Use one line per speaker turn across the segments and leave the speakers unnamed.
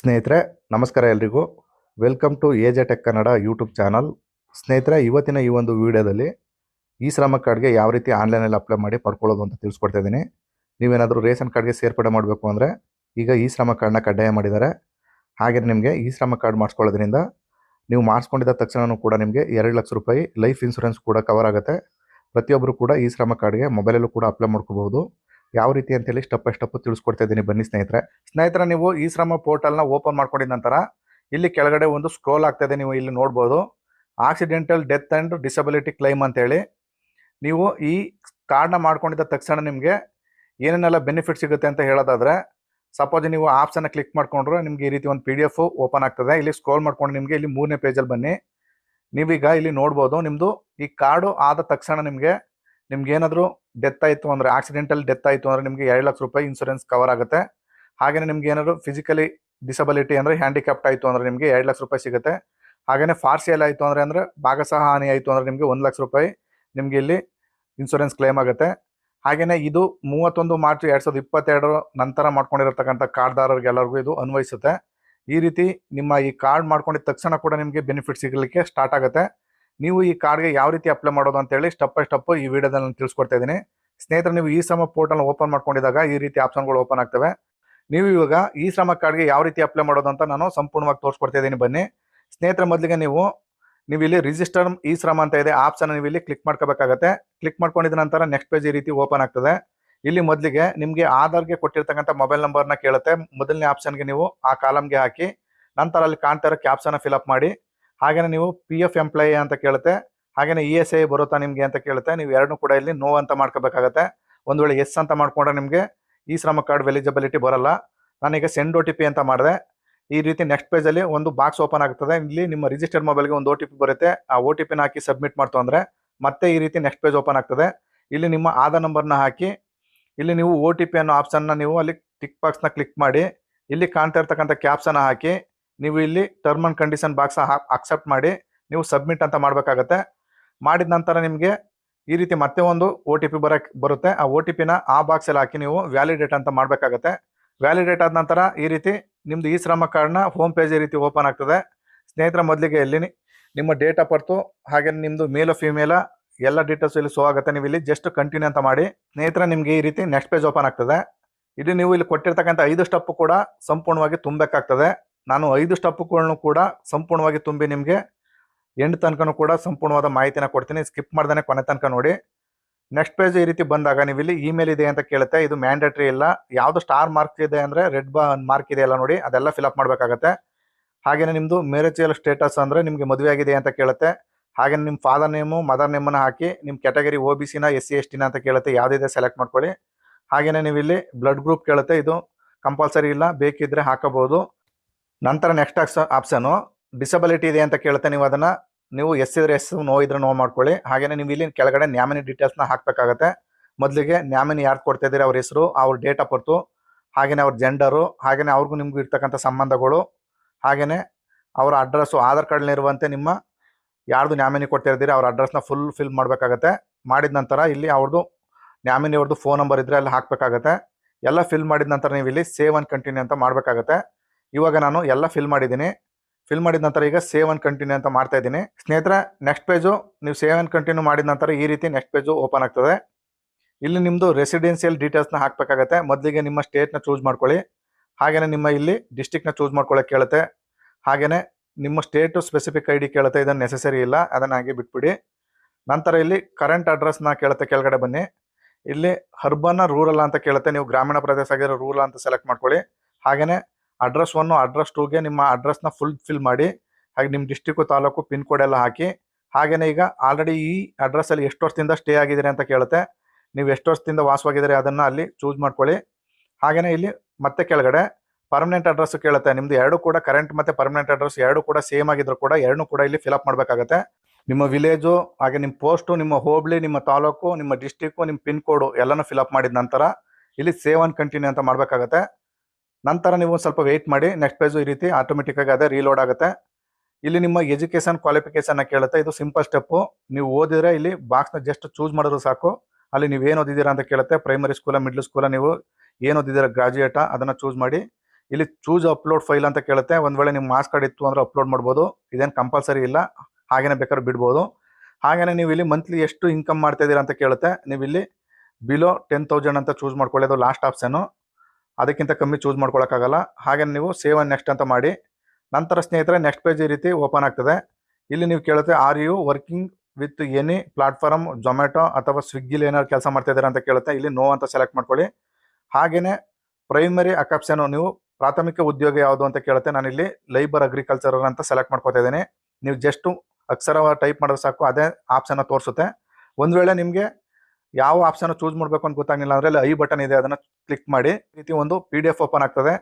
ಸ್ನೇಹಿತರೆ, ನಮಸ್ಕಾರ ಎಲ್ರಿಗೂ. Welcome to AJ tech Kannada YouTube channel ಸ್ನೇಹಿತರೆ, ಇವತ್ತಿನ ಈ ಒಂದು ವಿಡಿಯೋದಲ್ಲಿ ಈ ಶ್ರಮ ಕಾರ್ಡ್ಗೆ ಯಾವ ರೀತಿ ಆನ್ಲೈನಲ್ಲಿ ಅಪ್ಲೈ ಮಾಡಿ ಪಡ್ಕೊಳ್ಳೋದು ಅಂತ ತಿಳಿಸ್ಕೊಡ್ತಾ ಇದ್ದೀನಿ. ನೀವೇನಾದರೂ ರೇಷನ್ ಕಾರ್ಡ್ಗೆ ಸೇರ್ಪಡೆ ಮಾಡಬೇಕು ಅಂದರೆ ಈಗ ಈ ಶ್ರಮ ಕಾರ್ಡ್ನ ಕಡ್ಡಾಯ ಮಾಡಿದ್ದಾರೆ. ಹಾಗೆ ನಿಮಗೆ ಈ ಶ್ರಮ ಕಾರ್ಡ್ ಮಾಡಿಸ್ಕೊಳ್ಳೋದ್ರಿಂದ ನೀವು ಮಾಡಿಸ್ಕೊಂಡಿದ್ದ ತಕ್ಷಣವೂ ಕೂಡ ನಿಮಗೆ ಎರಡು ಲಕ್ಷ ರೂಪಾಯಿ ಲೈಫ್ ಇನ್ಶೂರೆನ್ಸ್ ಕೂಡ ಕವರ್ ಆಗುತ್ತೆ. ಪ್ರತಿಯೊಬ್ಬರು ಕೂಡ ಈ ಶ್ರಮ ಕಾರ್ಡ್ಗೆ ಮೊಬೈಲಲ್ಲೂ ಕೂಡ ಅಪ್ಲೈ ಮಾಡ್ಕೋಬಹುದು. ಯಾವ ರೀತಿ ಅಂತೇಳಿ ಸ್ಟೆಪ್ ಬೈ ಸ್ಟೆಪ್ ತಿಳಿಸ್ಕೊಡ್ತಾ ಇದ್ದೀನಿ. ಬನ್ನಿ ಸ್ನೇಹಿತರೆ. ಸ್ನೇಹಿತರೆ, ನೀವು ಈ ಶ್ರಮ ಪೋರ್ಟಲ್ನ ಓಪನ್ ಮಾಡ್ಕೊಂಡಿದ ನಂತರ ಇಲ್ಲಿ ಕೆಳಗಡೆ ಒಂದು ಸ್ಕ್ರೋಲ್ ಆಗ್ತಾ ಇದೆ. ನೀವು ಇಲ್ಲಿ ನೋಡ್ಬೋದು. Accidental death and disability claim ಅಂತೇಳಿ. ನೀವು ಈ ಕಾರ್ಡ್ನ ಮಾಡ್ಕೊಂಡಿದ್ದ ತಕ್ಷಣ ನಿಮಗೆ ಏನೇನೆಲ್ಲ ಬೆನಿಫಿಟ್ ಸಿಗುತ್ತೆ ಅಂತ ಹೇಳೋದಾದ್ರೆ ಸಪೋಸ್ ನೀವು ಆಪ್ಸನ್ನ ಕ್ಲಿಕ್ ಮಾಡ್ಕೊಂಡ್ರೆ, ನಿಮಗೆ ಈ ರೀತಿ ಒಂದು ಪಿ ಡಿ ಎಫ್ ಓಪನ್ ಆಗ್ತದೆ. ಇಲ್ಲಿ ಸ್ಕ್ರೋಲ್ ಮಾಡ್ಕೊಂಡು ನಿಮಗೆ ಇಲ್ಲಿ ಮೂರನೇ ಪೇಜಲ್ಲಿ ಬನ್ನಿ. ನೀವೀಗ ಇಲ್ಲಿ ನೋಡ್ಬೋದು ನಿಮ್ಮದು ಈ ಕಾರ್ಡು ಆದ ತಕ್ಷಣ ನಿಮಗೆ ನಿಮ್ಗೆ ಏನಾದರೂ ಡೆತ್ ಆಯಿತು ಅಂದರೆ ಆಕ್ಸಿಡೆಂಟಲ್ ಡೆತ್ ಆಯಿತು ಅಂದರೆ ನಿಮಗೆ ಎರಡು ಲಕ್ಷ ರೂಪಾಯಿ ಇನ್ಸೂರೆನ್ಸ್ ಕವರ್ ಆಗುತ್ತೆ. ಹಾಗೆಯೇ ನಿಮ್ಗೆ ಏನಾದರೂ ಫಿಸಿಕಲಿ ಡಿಸಬಿಲಿಟಿ ಅಂದರೆ ಹ್ಯಾಂಡಿಕ್ಯಾಪ್ಟ್ ಆಯಿತು ಅಂದರೆ ನಿಮಗೆ ಎರಡು ಲಕ್ಷ ರೂಪಾಯಿ ಸಿಗುತ್ತೆ. ಹಾಗೆಯೇ ಫಾರ್ಸಿಯಲ್ ಆಯಿತು ಅಂದರೆ ಅಂದರೆ ಭಾಗಶಃ ಹಾನಿ ಆಯಿತು ಅಂದರೆ ನಿಮಗೆ ಒಂದು ಲಕ್ಷ ರೂಪಾಯಿ ನಿಮಗೆ ಇಲ್ಲಿ ಇನ್ಸೂರೆನ್ಸ್ ಕ್ಲೇಮ್ ಆಗುತ್ತೆ. ಹಾಗೆಯೇ ಇದು ಮೂವತ್ತೊಂದು ಮಾರ್ಚ್ ಎರಡು ಸಾವಿರದ ಇಪ್ಪತ್ತೆರಡರ ನಂತರ ಮಾಡ್ಕೊಂಡಿರತಕ್ಕಂಥ ಕಾರ್ಡ್ದಾರರಿಗೆಲ್ಲರಿಗೂ ಇದು ಅನ್ವಯಿಸುತ್ತೆ. ಈ ರೀತಿ ನಿಮ್ಮ ಈ ಕಾರ್ಡ್ ಮಾಡ್ಕೊಂಡಿದ ತಕ್ಷಣ ಕೂಡ ನಿಮಗೆ ಬೆನಿಫಿಟ್ ಸಿಗಲಿಕ್ಕೆ ಸ್ಟಾರ್ಟ್ ಆಗುತ್ತೆ. ನೀವು ಈ ಕಾರ್ಡ್ಗೆ ಯಾವ ರೀತಿ ಅಪ್ಲೈ ಮಾಡೋದು ಅಂತೇಳಿ ಸ್ಟೆಪ್ ಬೈ ಸ್ಟೆಪ್ ಈ ವಿಡಿಯೋದಲ್ಲಿ ನಾನು ತಿಳಿಸ್ಕೊಡ್ತಾ ಇದ್ದೀನಿ. ಸ್ನೇಹಿತರೆ, ನೀವು ಈ ಶ್ರಮ ಪೋರ್ಟಲ್ ಓಪನ್ ಮಾಡ್ಕೊಂಡಿದಾಗ ಈ ರೀತಿ ಆಪ್ಷನ್ಗಳು ಓಪನ್ ಆಗ್ತವೆ. ನೀವು ಇವಾಗ ಈ ಶ್ರಮ ಕಾರ್ಡ್ಗೆ ಯಾವ ರೀತಿ ಅಪ್ಲೈ ಮಾಡೋದು ಅಂತ ನಾನು ಸಂಪೂರ್ಣವಾಗಿ ತೋರಿಸ್ಕೊಡ್ತಾ ಇದ್ದೀನಿ. ಬನ್ನಿ. ಸ್ನೇಹಿತರ, ಮೊದಲಿಗೆ ನೀವು ನೀವು ಇಲ್ಲಿ ರಿಜಿಸ್ಟರ್ ಈ ಶ್ರಮ ಅಂತ ಇದೆ ಆಪ್ಷನ್ ನೀವು ಇಲ್ಲಿ ಕ್ಲಿಕ್ ಮಾಡ್ಕೋಬೇಕಾಗತ್ತೆ. ಕ್ಲಿಕ್ ಮಾಡ್ಕೊಂಡಿದ ನಂತರ ನೆಕ್ಸ್ಟ್ ಪೇಜ್ ಈ ರೀತಿ ಓಪನ್ ಆಗ್ತದೆ. ಇಲ್ಲಿ ಮೊದಲಿಗೆ ನಿಮಗೆ ಆಧಾರ್ಗೆ ಕೊಟ್ಟಿರ್ತಕ್ಕಂಥ ಮೊಬೈಲ್ ನಂಬರ್ನ ಕೇಳುತ್ತೆ. ಮೊದಲನೇ ಆಪ್ಷನ್ಗೆ ನೀವು ಆ ಕಾಲಮ್ಗೆ ಹಾಕಿ, ನಂತರ ಅಲ್ಲಿ ಕಾಣ್ತಾ ಇರೋ ಫಿಲ್ ಫಿಲಪ್ ಮಾಡಿ. ಹಾಗೇನೆ ನೀವು ಪಿ ಎಫ್ ಎಂಪ್ಲಾಯಿ ಅಂತ ಕೇಳುತ್ತೆ, ಹಾಗೇನೆ ಇ ಎಸ್ ಐ ಬರುತ್ತಾ ನಿಮಗೆ ಅಂತ ಕೇಳುತ್ತೆ, ನೀವು ಎರಡನ್ನೂ ಕೂಡ ಇಲ್ಲಿ ನೋ ಅಂತ ಮಾಡ್ಕೋಬೇಕಾಗತ್ತೆ. ಒಂದು ವೇಳೆ ಎಸ್ ಅಂತ ಮಾಡ್ಕೊಂಡ್ರೆ ನಿಮಗೆ ಈ ಶ್ರಮ ಕಾರ್ಡ್ ಎಲಿಜಿಬಿಲಿಟಿ ಬರಲ್ಲ. ನಾನೀಗ ಸೆಂಡ್ ಒ ಟಿ ಪಿ ಅಂತ ಮಾಡಿದೆ. ಈ ರೀತಿ ನೆಕ್ಸ್ಟ್ ಪೇಜಲ್ಲಿ ಒಂದು ಬಾಕ್ಸ್ ಓಪನ್ ಆಗ್ತದೆ. ಇಲ್ಲಿ ನಿಮ್ಮ ರಿಜಿಸ್ಟರ್ಡ್ ಮೊಬೈಲ್ಗೆ ಒಂದು ಒ ಟಿ ಪಿ ಬರುತ್ತೆ. ಆ ಒ ಟಿ ಪಿನ ಹಾಕಿ ಸಬ್ಮಿಟ್ ಮಾಡ್ತು ಅಂದರೆ ಮತ್ತೆ ಈ ರೀತಿ ನೆಕ್ಸ್ಟ್ ಪೇಜ್ ಓಪನ್ ಆಗ್ತದೆ. ಇಲ್ಲಿ ನಿಮ್ಮ ಆಧಾರ್ ನಂಬರ್ನ ಹಾಕಿ, ಇಲ್ಲಿ ನೀವು ಒ ಟಿ ಪಿ ಅನ್ನೋ ಆಪ್ಷನ್ನ ನೀವು ಅಲ್ಲಿ ಟಿಕ್ ಬಾಕ್ಸ್ನ ಕ್ಲಿಕ್ ಮಾಡಿ, ಇಲ್ಲಿ ಕಾಣ್ತಾ ಇರ್ತಕ್ಕಂಥ ಕ್ಯಾಪ್ಸನ್ನ ಹಾಕಿ ನೀವು ಇಲ್ಲಿ term and condition box accept ಮಾಡಿ ನೀವು ಸಬ್ಮಿಟ್ ಅಂತ ಮಾಡಬೇಕಾಗತ್ತೆ. ಮಾಡಿದ ನಂತರ ನಿಮಗೆ ಈ ರೀತಿ ಮತ್ತೆ ಒಂದು ಒ ಟಿ ಪಿ ಬರಕ್, ಬರುತ್ತೆ. ಆ ಒ ಟಿ ಪಿನ ಆ ಬಾಕ್ಸಲ್ಲಿ ಹಾಕಿ ನೀವು ವ್ಯಾಲಿಡೇಟ್ ಅಂತ ಮಾಡಬೇಕಾಗತ್ತೆ. ವ್ಯಾಲಿಡೇಟ್ ಆದ ನಂತರ ಈ ರೀತಿ ನಿಮ್ದು ಈ ಶ್ರಮ ಕಾರ್ಡ್ನ ಹೋಮ್ ಪೇಜ್ ಈ ರೀತಿ ಓಪನ್ ಆಗ್ತದೆ. ಸ್ನೇಹಿತರ, ಮೊದಲಿಗೆ ಇಲ್ಲಿ ನಿಮ್ಮ ಡೇಟ್ ಆಫ್ ಬರ್ತು ಹಾಗೆ ನಿಮ್ಮದು ಮೇಲ್ ಫಿಮೇಲ ಎಲ್ಲ ಡೀಟೇಲ್ಸ್ ಇಲ್ಲಿ ಸೋ ಆಗುತ್ತೆ. ನೀವು ಇಲ್ಲಿ ಜಸ್ಟ್ ಕಂಟಿನ್ಯೂ ಅಂತ ಮಾಡಿ. ಸ್ನೇಹಿತರ, ನಿಮಗೆ ಈ ರೀತಿ ನೆಕ್ಸ್ಟ್ ಪೇಜ್ ಓಪನ್ ಆಗ್ತದೆ. ಇದು ನೀವು ಇಲ್ಲಿ ಕೊಟ್ಟಿರ್ತಕ್ಕಂಥ ಐದು ಸ್ಟೆಪ್ ಕೂಡ ಸಂಪೂರ್ಣವಾಗಿ ತುಂಬಬೇಕಾಗ್ತದೆ. ನಾನು ಐದು ಸ್ಟೆಪ್ಗಳನ್ನು ಕೂಡ ಸಂಪೂರ್ಣವಾಗಿ ತುಂಬಿ ನಿಮಗೆ ಎಂಡ್ ತನಕನೂ ಕೂಡ ಸಂಪೂರ್ಣವಾದ ಮಾಹಿತಿನ ಕೊಡ್ತೀನಿ. ಸ್ಕಿಪ್ ಮಾಡ್ದೇ ಕೊನೆ ತನಕ ನೋಡಿ. ನೆಕ್ಸ್ಟ್ ಪೇಜ್ ಈ ರೀತಿ ಬಂದಾಗ ನೀವು ಇಲ್ಲಿ ಇಮೇಲ್ ಇದೆ ಅಂತ ಕೇಳುತ್ತೆ. ಇದು ಮ್ಯಾಂಡೇಟ್ರಿ ಇಲ್ಲ. ಯಾವುದು ಸ್ಟಾರ್ ಮಾರ್ಕ್ ಇದೆ ಅಂದರೆ ರೆಡ್ ಬಾ, ಮಾರ್ಕ್ ಇದೆ ಅಲ್ಲ ನೋಡಿ. ಅದೆಲ್ಲ ಫಿಲಪ್ ಮಾಡಬೇಕಾಗತ್ತೆ. ಹಾಗೆಯೇ ನಿಮ್ಮದು ಮ್ಯಾರೇಜಿಯಲ್ ಸ್ಟೇಟಸ್ ಅಂದರೆ ನಿಮಗೆ ಮದುವೆ ಆಗಿದೆ ಅಂತ ಕೇಳುತ್ತೆ. ಹಾಗೆ ನಿಮ್ಮ ಫಾದರ್ ನೇಮು, ಮದರ್ ನೇಮನ್ನು ಹಾಕಿ ನಿಮ್ಮ ಕ್ಯಾಟಗರಿ ಒ ಬಿ ಸಿನ ಎಸ್ ಸಿ ಎಸ್ ಟಿನ ಅಂತ ಕೇಳುತ್ತೆ. ಯಾವುದಿದೆ ಸೆಲೆಕ್ಟ್ ಮಾಡ್ಕೊಳ್ಳಿ. ಹಾಗೆಯೇ ನೀವು ಇಲ್ಲಿ ಬ್ಲಡ್ ಗ್ರೂಪ್ ಕೇಳುತ್ತೆ. ಇದು ಕಂಪಲ್ಸರಿ ಇಲ್ಲ. ಬೇಕಿದ್ರೆ ಹಾಕಬಹುದು. ನಂತರ ನೆಕ್ಸ್ಟ್ ಆಪ್ಷನು ಡಿಸಬಿಲಿಟಿ ಇದೆ ಅಂತ ಕೇಳುತ್ತೆ ನೀವು ಅದನ್ನು. ನೀವು ಎಸ್ ಇದ್ರೆ ಎಸ್ ನೋ ಇದ್ರೆ ನೋ ಮಾಡ್ಕೊಳ್ಳಿ. ಹಾಗೆಯೇ ನೀವು ಇಲ್ಲಿ ಕೆಳಗಡೆ ನ್ಯಾಮಿನಿ ಡೀಟೇಲ್ಸ್ನ ಹಾಕಬೇಕಾಗತ್ತೆ. ಮೊದಲಿಗೆ ನ್ಯಾಮಿನಿ ಯಾರು ಕೊಡ್ತಾ ಇದ್ದೀರಿ ಅವ್ರ ಹೆಸರು, ಅವ್ರ ಡೇಟ್ ಆಫ್ ಬರ್ತು ಹಾಗೆಯೇ ಅವ್ರ ಜೆಂಡರು ಹಾಗೆಯೇ ಅವ್ರಿಗೂ ನಿಮಗೂ ಇರ್ತಕ್ಕಂಥ ಸಂಬಂಧಗಳು ಹಾಗೆಯೇ ಅವರ ಅಡ್ರೆಸ್ಸು ಆಧಾರ್ ಕಾರ್ಡ್ನಿರುವಂತೆ ನಿಮ್ಮ ಯಾರ್ದು ನ್ಯಾಮಿನಿ ಕೊಡ್ತಾ ಇದ್ದೀರಿ ಅವ್ರ ಅಡ್ರೆಸ್ನ ಫುಲ್ ಫಿಲ್ ಮಾಡಬೇಕಾಗತ್ತೆ. ಮಾಡಿದ ನಂತರ ಇಲ್ಲಿ ಅವ್ರದ್ದು ನ್ಯಾಮಿನಿ ಅವ್ರದ್ದು ಫೋನ್ ನಂಬರ್ ಇದ್ದರೆ ಅಲ್ಲಿ ಹಾಕಬೇಕಾಗತ್ತೆ. ಎಲ್ಲ ಫಿಲ್ ಮಾಡಿದ ನಂತರ ನೀವು ಇಲ್ಲಿ ಸೇವ್ ಆ್ಯಂಡ್ ಕಂಟಿನ್ಯೂ ಅಂತ ಮಾಡಬೇಕಾಗತ್ತೆ. ಇವಾಗ ನಾನು ಎಲ್ಲ ಫಿಲ್ ಮಾಡಿದ್ದೀನಿ. ಫಿಲ್ ಮಾಡಿದ ನಂತರ ಈಗ ಸೇವ್ ಅಂಡ್ ಕಂಟಿನ್ಯೂ ಅಂತ ಮಾಡ್ತಾ ಇದ್ದೀನಿ. ಸ್ನೇಹಿತರೆ ನೆಕ್ಸ್ಟ್ ಪೇಜು ನೀವು ಸೇವ್ ಅಂಡ್ ಕಂಟಿನ್ಯೂ ಮಾಡಿದ ನಂತರ ಈ ರೀತಿ ನೆಕ್ಸ್ಟ್ ಪೇಜು ಓಪನ್ ಆಗ್ತದೆ. ಇಲ್ಲಿ ನಿಮ್ಮದು ರೆಸಿಡೆನ್ಸಿಯಲ್ ಡೀಟೇಲ್ಸ್ನ ಹಾಕಬೇಕಾಗತ್ತೆ. ಮೊದಲಿಗೆ ನಿಮ್ಮ ಸ್ಟೇಟ್ನ ಚೂಸ್ ಮಾಡ್ಕೊಳ್ಳಿ. ಹಾಗೆಯೇ ನಿಮ್ಮ ಇಲ್ಲಿ ಡಿಸ್ಟಿಕ್ನ ಚೂಸ್ ಮಾಡ್ಕೊಳ್ಳೋಕೆ ಕೇಳುತ್ತೆ. ಹಾಗೆಯೇ ನಿಮ್ಮ ಸ್ಟೇಟು ಸ್ಪೆಸಿಫಿಕ್ ಐ ಡಿ ಕೇಳುತ್ತೆ. ಇದನ್ನು ನೆಸೆಸರಿ ಇಲ್ಲ. ಅದನ್ನು ಹಾಗೆ ಬಿಟ್ಬಿಡಿ. ನಂತರ ಇಲ್ಲಿ ಕರೆಂಟ್ ಅಡ್ರೆಸ್ನ ಕೇಳುತ್ತೆ. ಕೆಳಗಡೆ ಬನ್ನಿ. ಇಲ್ಲಿ ಹರ್ಬನ್ನ ರೂರಲ್ ಅಂತ ಕೇಳುತ್ತೆ. ನೀವು ಗ್ರಾಮೀಣ ಪ್ರದೇಶ ಆಗಿರೋ ರೂರಲ್ ಅಂತ ಸೆಲೆಕ್ಟ್ ಮಾಡ್ಕೊಳ್ಳಿ. ಹಾಗೆಯೇ ಅಡ್ರೆಸ್ ಒನ್ನು ಅಡ್ರೆಸ್ ಟೂಗೆ ನಿಮ್ಮ ಅಡ್ರೆಸ್ನ ಫುಲ್ ಫಿಲ್ ಮಾಡಿ, ಹಾಗೆ ನಿಮ್ಮ ಡಿಸ್ಟಿಕ್ಕು ತಾಲೂಕು ಪಿನ್ ಕೋಡ್ ಎಲ್ಲ ಹಾಕಿ ಹಾಗೆಯೇ ಈಗ ಆಲ್ರೆಡಿ ಈ ಅಡ್ರೆಸ್ಸಲ್ಲಿ ಎಷ್ಟು ವರ್ಷದಿಂದ ಸ್ಟೇ ಆಗಿದ್ದೀರಿ ಅಂತ ಕೇಳುತ್ತೆ. ನೀವು ಎಷ್ಟು ವರ್ಷದಿಂದ ವಾಸವಾಗಿದ್ದೀರಿ ಅದನ್ನು ಅಲ್ಲಿ ಚೂಸ್ ಮಾಡ್ಕೊಳ್ಳಿ. ಹಾಗೆಯೇ ಇಲ್ಲಿ ಮತ್ತೆ ಕೆಳಗಡೆ ಪರ್ಮನೆಂಟ್ ಅಡ್ರೆಸ್ ಕೇಳುತ್ತೆ. ನಿಮ್ದು ಎರಡು ಕೂಡ ಕರೆಂಟ್ ಮತ್ತೆ ಪರ್ಮನೆಂಟ್ ಅಡ್ರೆಸ್ ಎರಡು ಕೂಡ ಸೇಮ್ ಆಗಿದ್ರು ಕೂಡ ಎರಡನ್ನೂ ಕೂಡ ಇಲ್ಲಿ ಫಿಲಪ್ ಮಾಡಬೇಕಾಗತ್ತೆ. ನಿಮ್ಮ ವಿಲೇಜು ಹಾಗೆ ನಿಮ್ಮ ಪೋಸ್ಟು ನಿಮ್ಮ ಹೋಬಳಿ ನಿಮ್ಮ ತಾಲೂಕು, ನಿಮ್ಮ ಡಿಸ್ಟಿಕ್ಕು ನಿಮ್ಮ ಪಿನ್ ಕೋಡು ಎಲ್ಲನೂ ಫಿಲಪ್ ಮಾಡಿದ ನಂತರ ಇಲ್ಲಿ ಸೇವ್ ಅಂಡ್ ಕಂಟಿನ್ಯೂ ಅಂತ ಮಾಡಬೇಕಾಗತ್ತೆ. ನಂತರ ನೀವು ಸ್ವಲ್ಪ ವೆಯ್ಟ್ ಮಾಡಿ ನೆಕ್ಸ್ಟ್ ಪೇಜು ಈ ರೀತಿ ಆಟೋಮೆಟಿಕ್ ಆಗಿ ಅದೇ ರೀಲೋಡ್ ಆಗುತ್ತೆ. ಇಲ್ಲಿ ನಿಮ್ಮ ಎಜುಕೇಶನ್ ಕ್ವಾಲಿಫಿಕೇಶನ್ ಕೇಳುತ್ತೆ. ಇದು ಸಿಂಪಲ್ ಸ್ಟೆಪ್ಪು ನೀವು ಓದಿದ್ರೆ ಇಲ್ಲಿ ಬಾಕ್ಸ್ನ ಜಸ್ಟ್ ಚೂಸ್ ಮಾಡಿದ್ರು ಸಾಕು. ಅಲ್ಲಿ ನೀವು ಏನು ಓದಿದ್ದೀರಾ ಅಂತ ಕೇಳುತ್ತೆ. ಪ್ರೈಮರಿ ಸ್ಕೂಲ ಮಿಡ್ಲ್ ಸ್ಕೂಲ ನೀವು ಏನು ಓದಿದ್ದೀರಾ ಗ್ರಾಜುಯೇಟಾ ಅದನ್ನು ಚೂಸ್ ಮಾಡಿ. ಇಲ್ಲಿ ಚೂಸ್ ಅಪ್ಲೋಡ್ ಫೈಲ್ ಅಂತ ಕೇಳುತ್ತೆ. ಒಂದ್ ವೇಳೆ ನಿಮ್ಮ ಮಾರ್ಕ್ಸ್ ಕಾರ್ಡ್ ಇತ್ತು ಅಂದ್ರೆ ಅಪ್ಲೋಡ್ ಮಾಡ್ಬೋದು. ಇದೇನು ಕಂಪಲ್ಸರಿ ಇಲ್ಲ. ಹಾಗೇನೆ ಬೇಕಾದ್ರೆ ಬಿಡ್ಬೋದು. ಹಾಗೇನೆ ನೀವು ಇಲ್ಲಿ ಮಂತ್ಲಿ ಎಷ್ಟು ಇನ್ಕಮ್ ಮಾಡ್ತಾ ಇದ್ದೀರಾ ಅಂತ ಕೇಳುತ್ತೆ. ನೀವು ಇಲ್ಲಿ ಬಿಲೋ ಟೆನ್ ತೌಸಂಡ್ ಅಂತ ಚೂಸ್ ಮಾಡ್ಕೊಳ್ಳೋದು ಲಾಸ್ಟ್ ಆಪ್ಷನು ಅದಕ್ಕಿಂತ ಕಮ್ಮಿ ಚೂಸ್ ಮಾಡ್ಕೊಳಕ್ಕಾಗಲ್ಲ. ಹಾಗೆ ನೀವು ಸೇವ್ ಅಂಡ್ ನೆಕ್ಸ್ಟ್ ಅಂತ ಮಾಡಿ. ನಂತರ ಸ್ನೇಹಿತರೆ ನೆಕ್ಸ್ಟ್ ಪೇಜ್ ಈ ರೀತಿ ಓಪನ್ ಆಗ್ತದೆ. ಇಲ್ಲಿ ನೀವು ಕೇಳುತ್ತೆ are you working with any platform Zomato ಅಥವಾ ಸ್ವಿಗ್ಗಿಲಿ ಏನಾದ್ರು ಕೆಲಸ ಮಾಡ್ತಾ ಇದ್ದಾರೆ ಅಂತ ಕೇಳುತ್ತೆ. ಇಲ್ಲಿ ನೋ ಅಂತ ಸೆಲೆಕ್ಟ್ ಮಾಡ್ಕೊಳ್ಳಿ. ಹಾಗೆಯೇ ಪ್ರೈಮರಿ ಅಕಾಪ್ಷನು ನೀವು ಪ್ರಾಥಮಿಕ ಉದ್ಯೋಗ ಯಾವುದು ಅಂತ ಕೇಳುತ್ತೆ. ನಾನು ಇಲ್ಲಿ ಲೈಬರ್ ಅಗ್ರಿಕಲ್ಚರ್ ಅಂತ ಸೆಲೆಕ್ಟ್ ಮಾಡ್ಕೊತಾ ಇದ್ದೀನಿ. ನೀವು ಜಸ್ಟ್ ಅಕ್ಷರ ಟೈಪ್ ಮಾಡಿದ್ರೆ ಸಾಕು, ಅದೇ ಆಪ್ಷನ್ನ ತೋರಿಸುತ್ತೆ. ಒಂದು ವೇಳೆ ನಿಮಗೆ ಯಾವ ಆಪ್ಷನ್ ಚೂಸ್ ಮಾಡಬೇಕು ಅಂತ ಗೊತ್ತಾಗಲಿಲ್ಲ ಅಂದ್ರೆ ಅಲ್ಲಿ ಐ ಬಟನ್ ಇದೆ, ಅದನ್ನ ಕ್ಲಿಕ್ ಮಾಡಿ. ರೀತಿ ಒಂದು ಪಿ ಡಿ ಎಫ್ ಓಪನ್ ಆಗ್ತದೆ.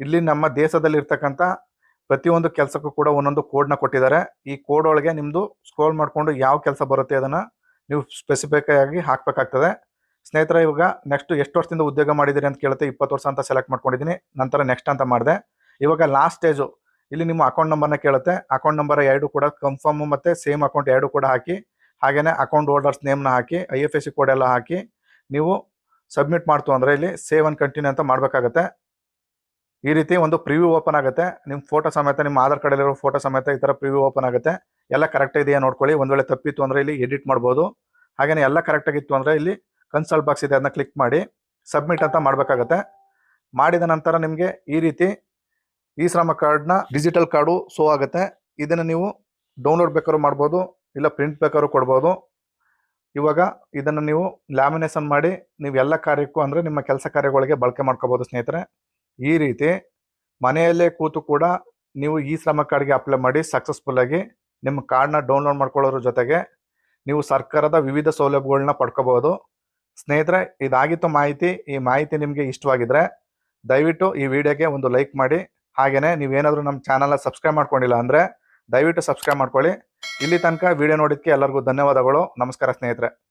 ಇಲ್ಲಿ ನಮ್ಮ ದೇಶದಲ್ಲಿ ಇರ್ತಕ್ಕಂಥ ಪ್ರತಿಯೊಂದು ಕೆಲಸಕ್ಕೂ ಕೂಡ ಒಂದೊಂದು ಕೋಡ್ನ ಕೊಟ್ಟಿದ್ದಾರೆ. ಈ ಕೋಡ್ ಒಳಗೆ ನಿಮ್ಮದು ಸ್ಕ್ರೋಲ್ ಮಾಡಿಕೊಂಡು ಯಾವ ಕೆಲಸ ಬರುತ್ತೆ ಅದನ್ನ ನೀವು ಸ್ಪೆಸಿಫಿಕ್ ಆಗಿ ಹಾಕ್ಬೇಕಾಗ್ತದೆ. ಸ್ನೇಹಿತರೆ, ಇವಾಗ ನೆಕ್ಸ್ಟ್ ಎಷ್ಟು ವರ್ಷದಿಂದ ಉದ್ಯೋಗ ಮಾಡಿದಿರಿ ಅಂತ ಕೇಳುತ್ತೆ, ಇಪ್ಪತ್ತು ವರ್ಷ ಅಂತ ಸೆಲೆಕ್ಟ್ ಮಾಡ್ಕೊಂಡಿದ್ದೀನಿ. ನಂತರ ನೆಕ್ಸ್ಟ್ ಅಂತ ಮಾಡಿದೆ. ಇವಾಗ ಲಾಸ್ಟ್ ಸ್ಟೇಜು ಇಲ್ಲಿ ನಿಮ್ಮ ಅಕೌಂಟ್ ನಂಬರ್ನ ಕೇಳುತ್ತೆ. ಅಕೌಂಟ್ ನಂಬರ್ ಎರಡು ಕೂಡ ಕನ್ಫರ್ಮ್ ಮತ್ತೆ ಸೇಮ್ ಅಕೌಂಟ್ ಎರಡು ಕೂಡ ಹಾಕಿ ಹಾಗೇನೆ ಅಕೌಂಟ್ ಹೋಲ್ಡರ್ಸ್ ನೇಮ್ನ ಹಾಕಿ ಐ ಎಫ್ ಎಸ್ ಸಿ ಕೋಡೆಲ್ಲ ಹಾಕಿ, ನೀವು ಸಬ್ಮಿಟ್ ಮಾಡ್ತು ಅಂದರೆ ಇಲ್ಲಿ ಸೇವ್ ಅಂಡ್ ಕಂಟಿನ್ಯೂ ಅಂತ ಮಾಡಬೇಕಾಗತ್ತೆ. ಈ ರೀತಿ ಒಂದು ಪ್ರಿವ್ಯೂ ಓಪನ್ ಆಗುತ್ತೆ. ನಿಮ್ಮ ಫೋಟೋ ಸಮೇತ, ನಿಮ್ಮ ಆಧಾರ್ ಕಾರ್ಡಲ್ಲಿರೋ ಫೋಟೋ ಸಮೇತ ಈ ಥರ ಪ್ರಿವ್ಯೂ ಓಪನ್ ಆಗುತ್ತೆ. ಎಲ್ಲ ಕರೆಕ್ಟ್ ಇದೆಯಾ ನೋಡ್ಕೊಳ್ಳಿ. ಒಂದು ವೇಳೆ ತಪ್ಪಿತ್ತು ಅಂದರೆ ಇಲ್ಲಿ ಎಡಿಟ್ ಮಾಡ್ಬೋದು. ಹಾಗೆಯೇ ಎಲ್ಲ ಕರೆಕ್ಟ್ ಆಗಿತ್ತು ಅಂದ್ರೆ ಇಲ್ಲಿ ಕನ್ಸಲ್ಟ್ ಬಾಕ್ಸ್ ಇದೆ ಅದನ್ನ ಕ್ಲಿಕ್ ಮಾಡಿ ಸಬ್ಮಿಟ್ ಅಂತ ಮಾಡಬೇಕಾಗತ್ತೆ. ಮಾಡಿದ ನಂತರ ನಿಮಗೆ ಈ ರೀತಿ ಈ ಶ್ರಮ ಕಾರ್ಡ್ನ ಡಿಜಿಟಲ್ ಕಾರ್ಡು ಶೋ ಆಗುತ್ತೆ. ಇದನ್ನು ನೀವು ಡೌನ್ಲೋಡ್ ಬೇಕಾದ್ರೂ ಮಾಡ್ಬೋದು. ಇಲ್ಲ ಪ್ರಿಂಟ್ ಬೇಕಾದ್ರೂ ಕೊಡ್ಬೋದು. ಇವಾಗ ಇದನ್ನು ನೀವು ಲ್ಯಾಮಿನೇಷನ್ ಮಾಡಿ ನೀವು ಎಲ್ಲ ಕಾರ್ಯಕ್ಕೂ ಅಂದರೆ ನಿಮ್ಮ ಕೆಲಸ ಕಾರ್ಯಗಳಿಗೆ ಬಳಕೆ ಮಾಡ್ಕೋಬೋದು ಸ್ನೇಹಿತರೆ. ಈ ರೀತಿ ಮನೆಯಲ್ಲೇ ಕೂತು ಕೂಡ ನೀವು ಈ ಶ್ರಮ ಕಾರ್ಡ್ಗೆ ಅಪ್ಲೈ ಮಾಡಿ ಸಕ್ಸಸ್ಫುಲ್ಲಾಗಿ ನಿಮ್ಮ ಕಾರ್ಡ್ನ ಡೌನ್ಲೋಡ್ ಮಾಡ್ಕೊಳ್ಳೋದ್ರ ಜೊತೆಗೆ ನೀವು ಸರ್ಕಾರದ ವಿವಿಧ ಸೌಲಭ್ಯಗಳನ್ನ ಪಡ್ಕೋಬೋದು. ಸ್ನೇಹಿತರೆ, ಇದಾಗಿತ್ತು ಮಾಹಿತಿ. ಈ ಮಾಹಿತಿ ನಿಮಗೆ ಇಷ್ಟವಾಗಿದ್ರೆ ದಯವಿಟ್ಟು ಈ ವಿಡಿಯೋಗೆ ಒಂದು ಲೈಕ್ ಮಾಡಿ. ಹಾಗೆಯೇ ನೀವೇನಾದರೂ ನಮ್ಮ ಚಾನಲ್ನ ಸಬ್ಸ್ಕ್ರೈಬ್ ಮಾಡ್ಕೊಂಡಿಲ್ಲ ಅಂದರೆ ದಯವಿಟ್ಟು ಸಬ್ಸ್ಕ್ರೈಬ್ ಮಾಡ್ಕೊಳ್ಳಿ. ಇಲ್ಲಿ ತನಕ ವಿಡಿಯೋ ನೋಡಿದ್ದಕ್ಕೆ ಎಲ್ಲರಿಗೂ ಧನ್ಯವಾದಗಳು. ನಮಸ್ಕಾರ ಸ್ನೇಹಿತರೆ.